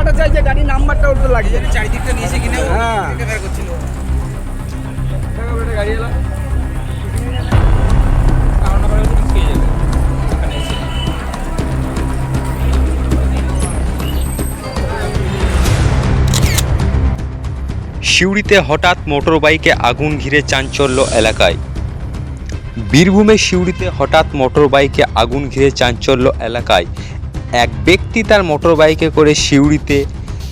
নাম্বারটা চাইছে গাড়ির নাম্বারটা ওর তো লাগবে। চারিদিকটা নিয়েছে কিনা হ্যাঁ। করছিল গাড়ি এলো কারণ আবার ওটা খেয়ে যাবে ওখানে এসে সিউড়িতে হঠাৎ মোটরবাইকে আগুন ঘিরে চাঞ্চল্য এলাকায়। বীরভূমের সিউড়িতে হঠাৎ মোটরবাইকে আগুন ঘিরে চাঞ্চল্য এলাকায়। এক ব্যক্তি তার মোটরবাইকে করে সিউড়িতে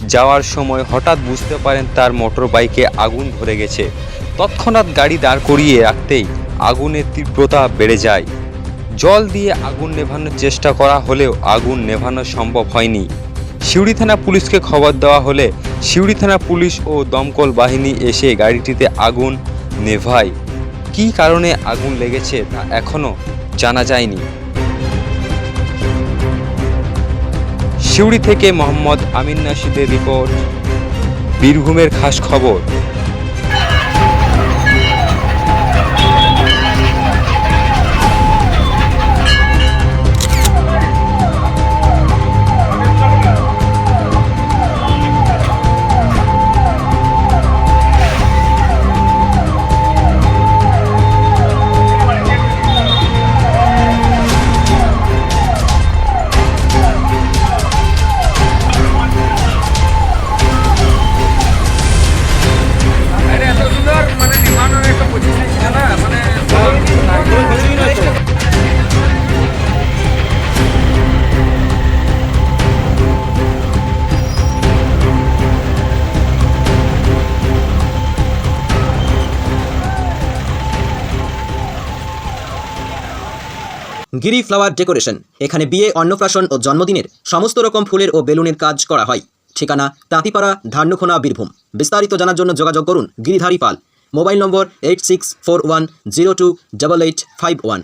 যাওয়ার সময় হঠাৎ বুঝতে পারেন তার মোটরবাইকে আগুন ধরে গেছে। তৎক্ষণাৎ গাড়ি দাঁড় করিয়ে রাখতেই আগুনের তীব্রতা বেড়ে যায়। জল দিয়ে আগুন নেভানোর চেষ্টা করা হলেও আগুন নেভানো সম্ভব হয়নি। সিউড়ি থানা পুলিশকে খবর দেওয়া হলে সিউড়ি থানা পুলিশ ও দমকল বাহিনী এসে গাড়িটিতে আগুন নেভায়। কী কারণে আগুন লেগেছে তা এখনও জানা যায়নি। সিউড়ি থেকে মোহাম্মদ আমিন নাসিদের রিপোর্ট বীরভূমের খাস খবর। Giri flower decoration. এখানে বিয়ে, অন্নপ্রাশন ও জন্মদিনের সমস্ত রকম ফুলের ও বেলুনের কাজ করা হয়। ঠিকানা তাঁতিপাড়া, ধান্যখোনা, বীরভূম। বিস্তারিত জানার জন্য যোগাযোগ করুন Giridhari Pal. Mobile number eight six four one zero two double eight five one